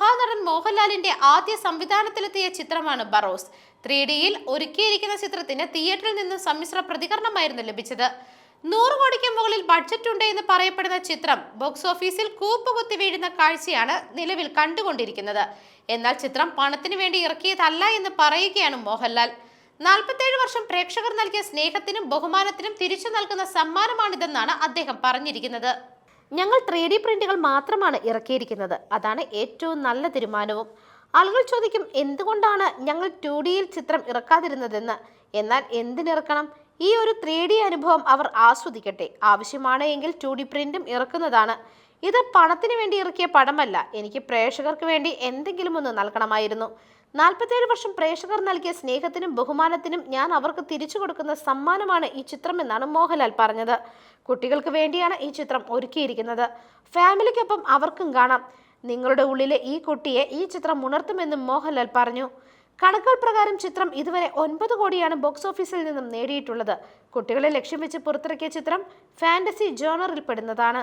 മഹാനടൻ മോഹൻലാലിന്റെ ആദ്യ സംവിധാനത്തിലെത്തിയ ചിത്രമാണ് ബറോസ്. ത്രീ ഡിയിൽ ഒരുക്കിയിരിക്കുന്ന ചിത്രത്തിന് തിയേറ്ററിൽ നിന്ന് സമ്മിശ്ര പ്രതികരണമായിരുന്നു ലഭിച്ചത്. നൂറ് കോടിക്ക് മുകളിൽ ബഡ്ജറ്റ് ഉണ്ട് എന്ന് പറയപ്പെടുന്ന ചിത്രം ബോക്സ് ഓഫീസിൽ കൂപ്പുകുത്തി വീഴുന്ന കാഴ്ചയാണ് നിലവിൽ കണ്ടുകൊണ്ടിരിക്കുന്നത്. എന്നാൽ ചിത്രം പണത്തിന് വേണ്ടി ഇറക്കിയതല്ല എന്ന് പറയുകയാണ് മോഹൻലാൽ. നാൽപ്പത്തേഴ് വർഷം പ്രേക്ഷകർ നൽകിയ സ്നേഹത്തിനും ബഹുമാനത്തിനും തിരിച്ചു നൽകുന്ന സമ്മാനമാണിതെന്നാണ് അദ്ദേഹം പറഞ്ഞിരിക്കുന്നത്. ഞങ്ങൾ ത്രീ ഡി പ്രിന്റുകൾ മാത്രമാണ് ഇറക്കിയിരിക്കുന്നത്. അതാണ് ഏറ്റവും നല്ല തീരുമാനവും. ആളുകൾ ചോദിക്കും എന്തുകൊണ്ടാണ് ഞങ്ങൾ ടു ഡിയിൽ ചിത്രം ഇറക്കാതിരുന്നതെന്ന്? എന്നാൽ എന്തിനിറക്കണം? ഈ ഒരു ത്രീ ഡി അനുഭവം അവർ ആസ്വദിക്കട്ടെ. ആവശ്യമാണ് എങ്കിൽ ടു ഡി പ്രിന്റും ഇറക്കുന്നതാണ്. ഇത് പണത്തിന് വേണ്ടി ഇറക്കിയ പടമല്ല. എനിക്ക് പ്രേക്ഷകർക്ക് വേണ്ടി എന്തെങ്കിലും ഒന്ന് നൽകണമായിരുന്നു. നാൽപ്പത്തേഴ് വർഷം പ്രേക്ഷകർ നൽകിയ സ്നേഹത്തിനും ബഹുമാനത്തിനും ഞാൻ അവർക്ക് തിരിച്ചു കൊടുക്കുന്ന സമ്മാനമാണ് ഈ ചിത്രം ചിത്രമെന്നാണ് മോഹൻലാൽ പറഞ്ഞത്. കുട്ടികൾക്ക് വേണ്ടിയാണ് ഈ ചിത്രം ഒരുക്കിയിരിക്കുന്നത്. ഫാമിലിക്കൊപ്പം അവർക്കും കാണാം. നിങ്ങളുടെ ഉള്ളിലെ ഈ കുട്ടിയെ ഈ ചിത്രം ഉണർത്തുമെന്നും മോഹൻലാൽ പറഞ്ഞു. കണക്കുകൾ പ്രകാരം ചിത്രം ഇതുവരെ ഒൻപത് കോടിയാണ് ബോക്സ് ഓഫീസിൽ നിന്നും നേടിയിട്ടുള്ളത്. കുട്ടികളെ ലക്ഷ്യം വെച്ച് പുറത്തിറക്കിയ ചിത്രം ഫാന്റസി ജോണറിൽ പെടുന്നതാണ്